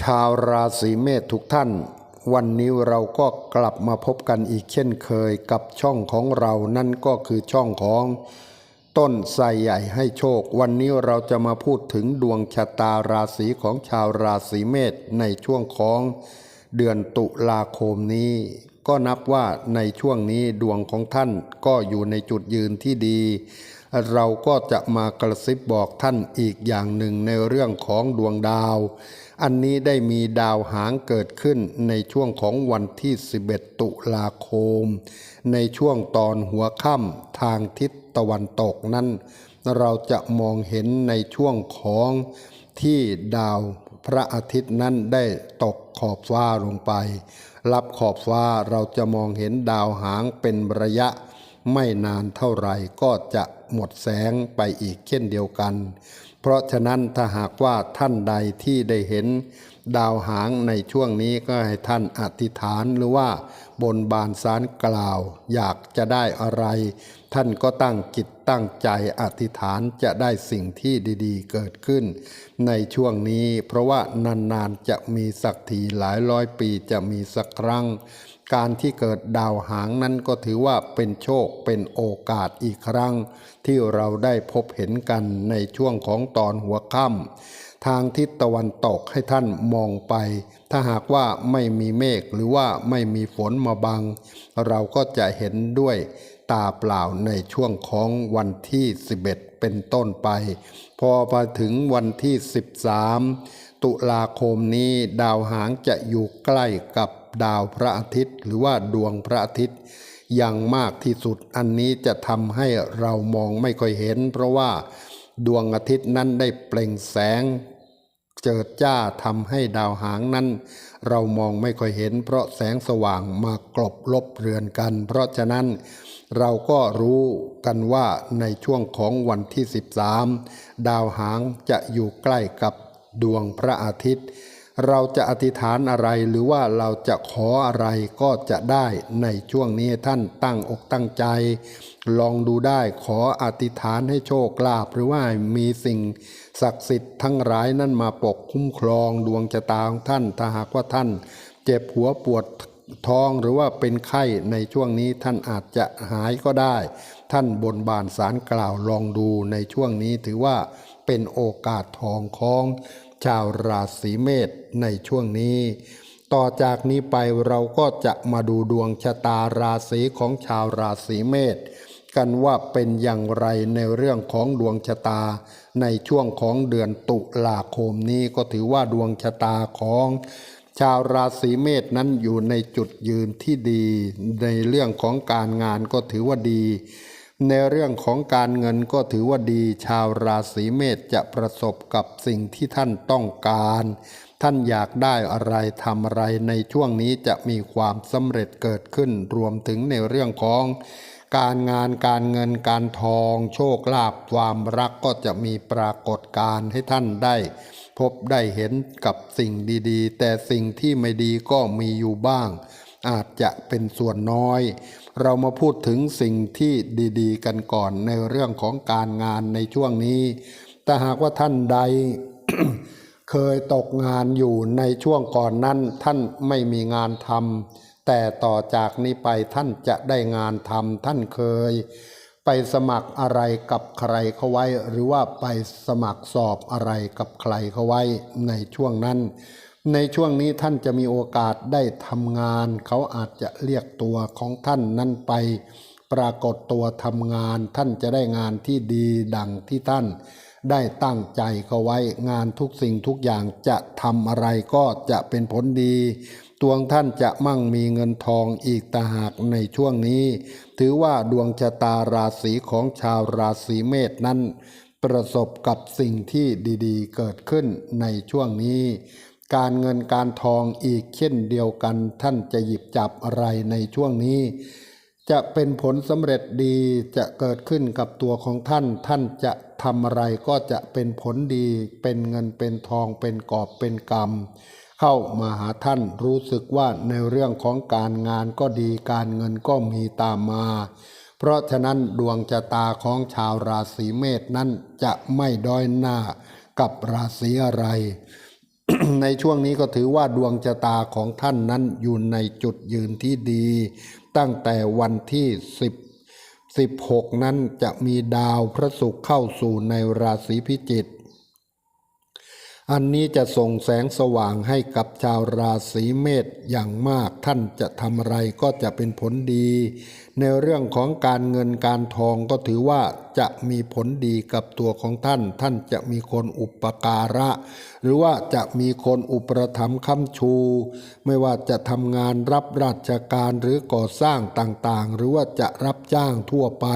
ชาวราศีเมษทุกท่าน วันนี้เราก็กลับมาพบกันอีกเช่นเคยกับช่องของเรานั่นก็คือช่องของต้นไทรใหญ่ให้โชค วันนี้เราจะมาพูดถึงดวงชะตาราศีของชาวราศีเมษในช่วงของเดือนตุลาคมนี้ ก็นับว่าในช่วงนี้ดวงของท่านก็อยู่ในจุดยืนที่ดี เราก็จะมากระซิบบอกท่านอีกอย่างหนึ่งในเรื่องของดวงดาว อันนี้ได้มีดาวหางเกิดขึ้นในช่วงของวันที่ 11 ตุลาคม ในช่วงตอนหัวค่ำทางทิศตะวันตกนั้น เราจะมองเห็นในช่วงของที่ดาวพระอาทิตย์นั้นได้ตกขอบฟ้าลงไป รับขอบฟ้าเราจะมองเห็นดาวหางเป็นระยะ ไม่นานเท่าไหร่ก็จะหมดแสงไปอีกเช่นเดียวกัน เพราะฉะนั้นถ้าหากว่าท่านใดที่ได้เห็น ดาวหางในช่วงนี้ก็ให้ท่านอธิษฐานหรือว่าบนบานสารกล่าว อยากจะได้อะไร ท่านก็ตั้งจิตตั้งใจอธิษฐานจะได้สิ่งที่ดีๆ เกิดขึ้น ในช่วงนี้ เพราะว่านานๆจะมีสักทีหลายร้อยปีจะมีสักครั้ง การที่เกิดดาวหางนั้นก็ถือว่าเป็นโชคเป็นโอกาสอีกครั้ง ที่เราได้พบเห็นกันในช่วงของตอนหัวค่ำ ทางทิศตะวันตกให้ท่านมองไป ถ้าหากว่าไม่มีเมฆหรือว่าไม่มีฝนมาบัง เราก็จะเห็นด้วยตาเปล่าในช่วงของวันที่ 11 เป็นต้นไป พอมาถึงวันที่ 13 ตุลาคมนี้ดาวหางจะอยู่ใกล้กับดาวพระอาทิตย์ หรือว่าดวงพระอาทิตย์อย่างมากที่สุดอันนี้จะทำให้เรามองไม่ค่อยเห็น เพราะว่าดวงอาทิตย์นั้นได้เปล่งแสง เจิดจ้าทำให้ดาวหางนั้น เรามองไม่ค่อยเห็น เพราะแสงสว่างมากลบลบเรือนกัน เพราะฉะนั้นเราก็รู้กันว่าในช่วงของวันที่ 13 ดาวหางจะอยู่ใกล้กับดวงพระอาทิตย์ เราจะอธิษฐานอะไรหรือว่าเราจะขออะไรก็จะได้ในช่วงนี้ท่านตั้งอกตั้งใจ ลองดูได้ขออธิษฐานให้โชคลาภหรือว่ามีสิ่ง ศักดิ์สิทธิ์ทั้งหลายนั้นมาปกคุ้มครองดวงชะตาของท่านถ้าหากว่าท่าน เจ็บหัวปวดท้องหรือว่าเป็นไข้ในช่วงนี้ท่านอาจจะหายก็ได้ ท่านบนบานสารกล่าวลองดูในช่วงนี้ถือว่าเป็นโอกาสทองของชาวราศีเมษในช่วงนี้ ต่อจากนี้ไปเราก็จะมาดูดวงชะตาราศีของชาวราศีเมษ กันว่าเป็นอย่างไรในเรื่องของดวงชะตา ในช่วงของเดือนตุลาคมนี้ก็ถือว่าดวงชะตาของชาวราศีเมษนั้นอยู่ในจุดยืนที่ดี ในเรื่องของการงานก็ถือว่าดี ในเรื่องของการเงินก็ถือว่าดี ชาวราศีเมษจะประสบกับสิ่งที่ท่านต้องการ ท่านอยากได้อะไรทำอะไรในช่วงนี้จะมีความสำเร็จเกิดขึ้นรวมถึงในเรื่องของ การงานการเงินการทองโชคลาภความรักก็จะมีปรากฏการให้ท่านได้ พบได้เห็นกับสิ่งดีๆ แต่สิ่งที่ไม่ดีก็มีอยู่บ้าง อาจจะเป็นส่วนน้อย เรามาพูดถึงสิ่งที่ดีๆ กันก่อนในเรื่องของการงานในช่วงนี้แต่หากว่าท่านใดเคยตกงานอยู่ในช่วงก่อนนั้น ท่านไม่มีงานทำ แต่ต่อจากนี้ไปท่านจะได้งานทำท่านเคย ไปสมัครอะไรกับใครเขาไว้ หรือว่าไปสมัครสอบอะไรกับใครเขาไว้ในช่วงนั้น ในช่วงนี้ท่านจะมีโอกาสได้ทำงาน เขาอาจจะเรียกตัวของท่านนั้นไป ปรากฏตัวทำงาน ท่านจะได้งานที่ดีดังที่ท่านได้ตั้งใจเขาไว้งานทุกสิ่งทุกอย่างจะทำอะไรก็จะเป็นผลดี ดวงท่านจะมั่งมีเงินทองอีกตาหากในช่วงนี้ ถือว่าดวงชะตาราศีของชาวราศีเมษนั้น ประสบกับสิ่งที่ดีๆ เกิดขึ้นในช่วงนี้ การเงินการทองอีกเช่นเดียวกันท่านจะหยิบจับอะไรในช่วงนี้ จะเป็นผลสำเร็จดีจะเกิดขึ้นกับตัวของท่าน ท่านจะทำอะไรก็จะเป็นผลดี เป็นเงินเป็นทองเป็นกอบเป็นกรรม เข้ามาหาท่านรู้สึกว่าในเรื่องของการงานก็ดีการเงินก็มีตามมา เพราะฉะนั้นดวงชะตาของชาวราศีเมษนั้นจะไม่ด้อยหน้ากับราศีอะไร ในช่วงนี้ก็ถือว่าดวงชะตาของท่านนั้นอยู่ในจุดยืนที่ดี ตั้งแต่วันที่ 10 16 นั้นจะมีดาวพระศุกร์เข้าสู่ในราศีพิจิก อันนี้จะส่งแสงสว่างให้กับชาวราศีเมษอย่างมากท่านจะทำอะไรก็จะเป็นผลดี ในเรื่องของการเงินการทองก็ถือว่าจะมีผลดีกับตัวของท่าน ท่านจะมีคนอุปการะ หรือว่าจะมีคนอุปถัมภ์ค้ำชู ไม่ว่าจะทำงานรับราชการหรือก่อสร้างต่างๆ หรือว่าจะรับจ้างทั่วไป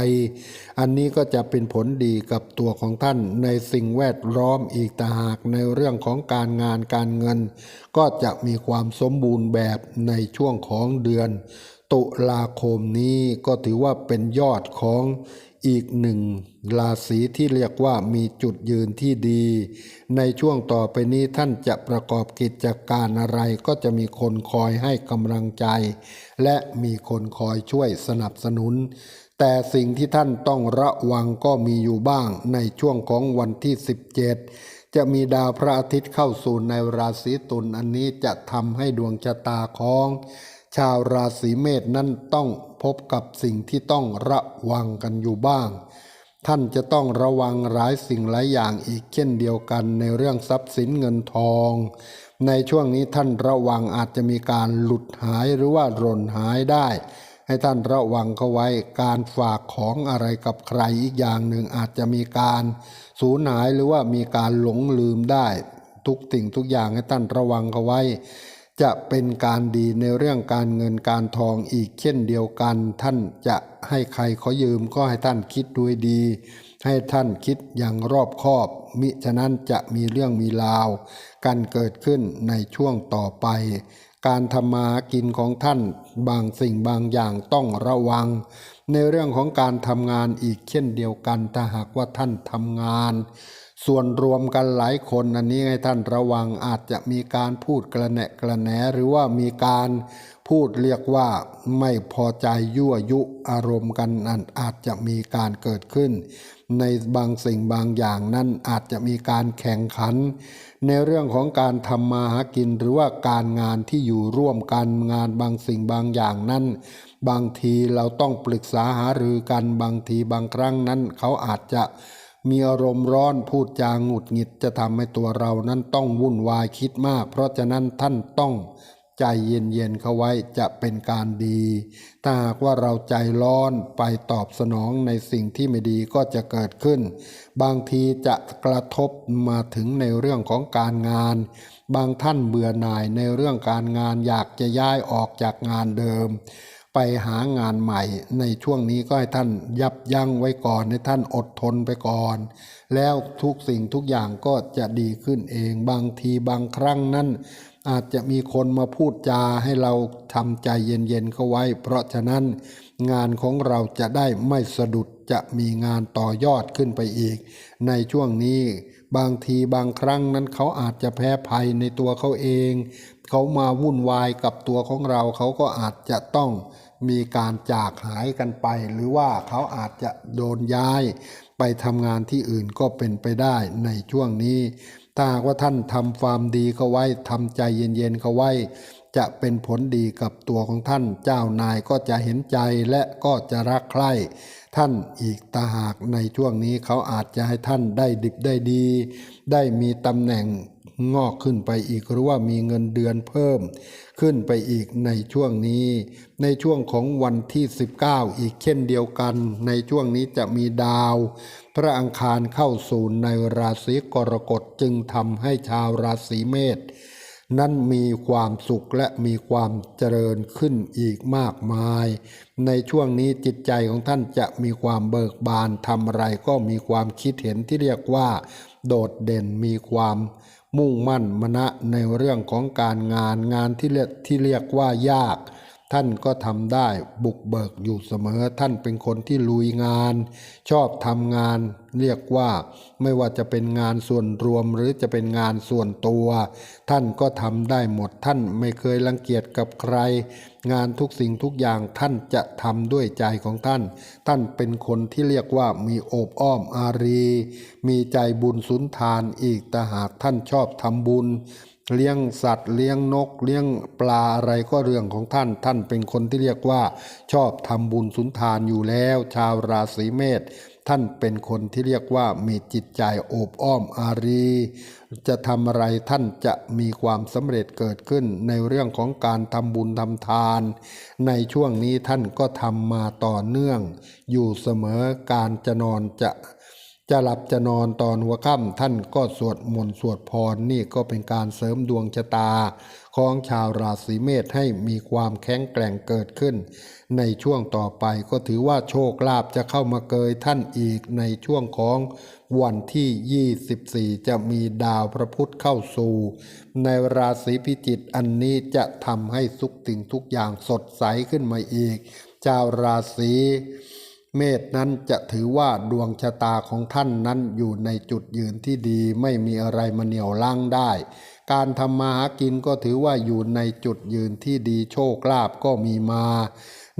อันนี้ก็จะเป็นผลดีกับตัวของท่านในสิ่งแวดล้อมอีกต่างหากในเรื่องของการงานการเงิน ก็จะมีความสมบูรณ์แบบในช่วงของเดือน ตุลาคมนี้ก็ถือว่าเป็นยอดของอีกหนึ่งราศีที่เรียกว่ามีจุดยืนที่ดี ในช่วงต่อไปนี้ท่านจะประกอบกิจการอะไรก็จะมีคนคอยให้กำลังใจ และมีคนคอยช่วยสนับสนุน แต่สิ่งที่ท่านต้องระวังก็มีอยู่บ้างในช่วงของวันที่ 17 จะมีดาวพระอาทิตย์เข้าสู่ในราศีตุลอันนี้จะทำให้ดวงชะตาของ ชาวราศีเมษนั้นต้องพบกับสิ่งที่ต้องระวังกันอยู่บ้าง ท่านจะต้องระวังหลายสิ่งหลายอย่างอีกเช่นเดียวกันในเรื่องทรัพย์สินเงินทอง ในช่วงนี้ท่านระวังอาจจะมีการหลุดหายหรือว่าหล่นหายได้ ให้ท่านระวังเขาไว้การฝากของอะไรกับใครอีกอย่างหนึ่งอาจจะมีการสูญหายหรือว่ามีการหลงลืมได้ ทุกสิ่งทุกอย่างให้ท่านระวังเขาไว้ จะเป็นการดีในเรื่องการเงินการทองอีกเช่นเดียวกัน ท่านจะให้ใครขอยืมก็ให้ท่านคิดด้วยดี ให้ท่านคิดอย่างรอบคอบ มิฉะนั้นจะมีเรื่องมีราวกันเกิดขึ้นในช่วงต่อไป การทำมาหากินของท่านบางสิ่งบางอย่างต้องระวัง ในเรื่องของการทำงานอีกเช่นเดียวกันถ้าหากว่าท่านทำงาน ส่วนรวมกันหลายคนอันนี้ให้ท่านระวังอาจจะมีการพูดกระแนะกระแหนหรือว่ามีการพูดเรียกว่าไม่พอใจยั่วยุอารมณ์กันนั้นอาจจะมีการเกิดขึ้น ในบางสิ่งบางอย่างนั้นอาจจะมีการแข่งขัน ในเรื่องของการทำมาหากินหรือว่าการงานที่อยู่ร่วมกันงานบางสิ่งบางอย่างนั้น บางทีเราต้องปรึกษาหารือกันบางทีบางครั้งนั้นเขาอาจจะ มีอารมณ์ร้อนพูดจางหงุดหงิดจะทำให้ตัวเรานั้นต้องวุ่นวายคิดมาก เพราะฉะนั้นท่านต้องใจเย็นๆเข้าไว้จะเป็นการดี ถ้าหากว่าเราใจร้อนไปตอบสนองในสิ่งที่ไม่ดีก็จะเกิดขึ้น บางทีจะกระทบมาถึงในเรื่องของการงาน บางท่านเบื่อหน่ายในเรื่องการงานอยากจะย้ายออกจากงานเดิม ไปหางานใหม่ ในช่วงนี้ก็ให้ท่านยับยั้งไว้ก่อน ให้ท่านอดทนไปก่อน แล้วทุกสิ่งทุกอย่างก็จะดีขึ้นเองบางทีบางครั้งนั้น อาจจะมีคนมาพูดจาให้เราทำใจเย็นๆเข้าไว้ เพราะฉะนั้นงานของเราจะได้ไม่สะดุดจะมีงานต่อยอดขึ้นไปอีก ในช่วงนี้บางทีบางครั้งนั้นเขาอาจจะแพ้ภัยในตัวเขาเอง เขามาวุ่นวายกับตัวของเราเขาก็อาจจะต้อง มีการจากหายกันไป หรือว่าเขาอาจจะโดนย้ายไปทำงานที่อื่นก็เป็นไปได้ในช่วงนี้ ถ้าหากว่าท่านทำความดีเข้าไว้ทำใจเย็นๆเข้าไว้ จะเป็นผลดีกับตัวของท่าน เจ้านายก็จะเห็นใจและก็จะรักใคร่ท่านอีกตาหากในช่วงนี้เขาอาจจะให้ท่านได้ดิบได้ดี ได้มีตำแหน่ง งอกขึ้นไปอีกหรือว่ามีเงินเดือนเพิ่ม ขึ้นไปอีกในช่วงนี้ ในช่วงของวันที่ 19 อีกเช่นเดียวกัน ในช่วงนี้จะมีดาว พระอังคารเข้าสู่ในราศีกรกฎจึงทำให้ชาวราศีเมษนั้นมีความสุขและมีความเจริญขึ้นอีกมากมาย ในช่วงนี้จิตใจของท่านจะมีความเบิกบานทำอะไรก็มีความคิดเห็นที่เรียกว่า โดดเด่นมีความ มุ่งมั่นมณะในเรื่องของการงานงานที่เรียกที่เรียกว่ายาก ท่านก็ทำได้บุกเบิกอยู่เสมอ ท่านเป็นคนที่ลุยงาน ชอบทำงาน เรียกว่าไม่ว่าจะเป็นงานส่วนรวมหรือจะเป็นงานส่วนตัว ท่านก็ทำได้หมด ท่านไม่เคยรังเกียจกับใคร งานทุกสิ่งทุกอย่างท่านจะทำด้วยใจของท่าน ท่านเป็นคนที่เรียกว่ามีโอบอ้อมอารี มีใจบุญสุนทานอีกแต่หากท่านชอบทำบุญ เลี้ยงสัตว์เลี้ยงนก เลี้ยงปลาอะไรก็เรื่องของท่าน ท่านเป็นคนที่เรียกว่า ชอบทำบุญสุนทานอยู่แล้ว ชาวราศีเมษท่านเป็นคนที่เรียกว่ามีจิตใจโอบอ้อมอารี จะทำอะไรท่านจะมีความสำเร็จเกิดขึ้นในเรื่องของการทำบุญทำทาน ในช่วงนี้ท่านก็ทำมาต่อเนื่อง อยู่เสมอการจะนอนจะ จะหลับจะนอนตอนหัวค่ำท่านก็สวดมนต์สวดพรนี่ก็เป็นการเสริมดวงชะตา ของชาวราศีเมษให้มีความแข็งแกร่งเกิดขึ้น ในช่วงต่อไปก็ถือว่าโชคลาภจะเข้ามาเกยท่านอีกในช่วงของวันที่ 24 จะมีดาวพระพุธเข้าสู่ ในราศีพิจิตอันนี้จะทำให้ทุกสิ่งทุกอย่างสดใสขึ้นมาอีก ชาวราศี เมษนั้นจะถือว่าดวงชะตาของท่านนั้นอยู่ในจุดยืนที่ดีไม่มีอะไรมาเหนี่ยวล่างได้ การทำมาหากินก็ถือว่าอยู่ในจุดยืนที่ดีโชคลาภก็มีมา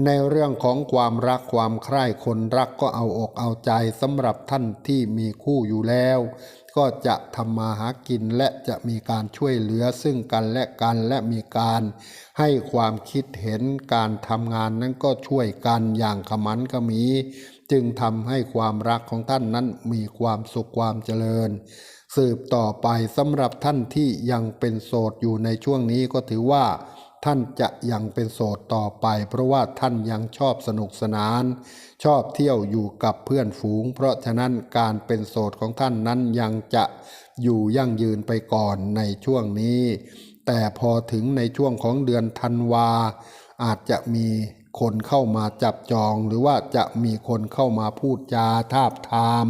ในเรื่องของความรักความใคร่คนรักก็เอาอกเอาใจสำหรับท่านที่มีคู่อยู่แล้ว ก็จะทำมาหากินและจะมีการช่วยเหลือซึ่งกันและกันและมีการให้ความคิดเห็นการทำงานนั้นก็ช่วยกันอย่างขมันขมี จึงทำให้ความรักของท่านนั้นมีความสุขความเจริญ สืบต่อไปสำหรับท่านที่ยังเป็นโสดอยู่ในช่วงนี้ก็ถือว่า ท่านจะยังเป็นโสดต่อไป เพราะว่าท่านยังชอบสนุกสนาน ชอบเที่ยวอยู่กับเพื่อนฝูง เพราะฉะนั้นการเป็นโสดของท่านนั้นยังจะอยู่ยั่งยืนไปก่อนในช่วงนี้ แต่พอถึงในช่วงของเดือนธันวา อาจจะมีคนเข้ามาจับจอง หรือว่าจะมีคนเข้ามาพูดจาทาบทาม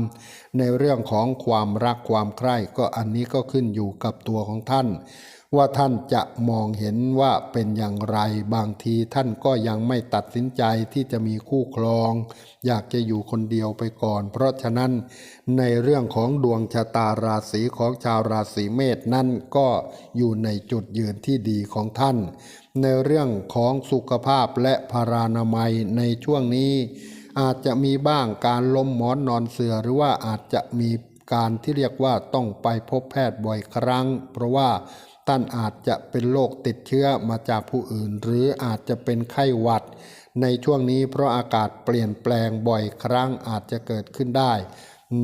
ในเรื่องของความรักความใคร่ก็อันนี้ก็ขึ้นอยู่กับตัวของท่าน ว่าท่านจะมองเห็นว่าเป็นอย่างไรบางทีท่านก็ยังไม่ตัดสินใจที่จะมีคู่ครอง อยากจะอยู่คนเดียวไปก่อน เพราะฉะนั้นในเรื่องของดวงชะตาราศีของชาวราศีเมษนั่นก็อยู่ในจุดยืนที่ดีของท่าน ในเรื่องของสุขภาพและพารานามัยในช่วงนี้ อาจจะมีบ้างการล้มหมอนนอนเสือหรือว่าอาจจะมีการที่เรียกว่าต้องไปพบแพทย์บ่อยครั้ง เพราะว่า ท่านอาจจะเป็นโรคติดเชื้อมาจากผู้อื่น หรืออาจจะเป็นไข้หวัด ในช่วงนี้เพราะอากาศเปลี่ยนแปลงบ่อยครั้งอาจจะเกิดขึ้นได้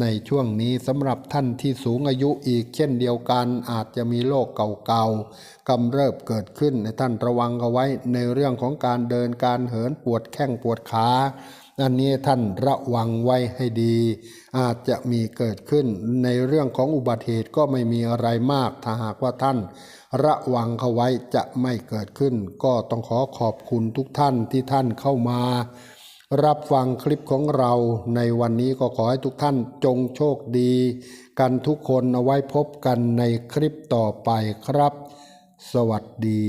ในช่วงนี้สำหรับท่านที่สูงอายุอีกเช่นเดียวกัน อาจจะมีโรคเก่าๆกำเริบเกิดขึ้นในท่านระวังเอาไว้ในเรื่องของการเดินการเหินปวดแข้งปวดขา อันนี้ท่านระวังไว้ให้ดี อาจจะมีเกิดขึ้นในเรื่องของอุบัติเหตุก็ไม่มีอะไรมากถ้าหากว่าท่าน ระวังเขาไว้จะไม่เกิดขึ้น ก็ต้องขอขอบคุณทุกท่านที่ท่านเข้ามา รับฟังคลิปของเราในวันนี้ก็ขอให้ทุกท่านจงโชคดี กันทุกคนเอาไว้พบกันในคลิปต่อไปครับ สวัสดี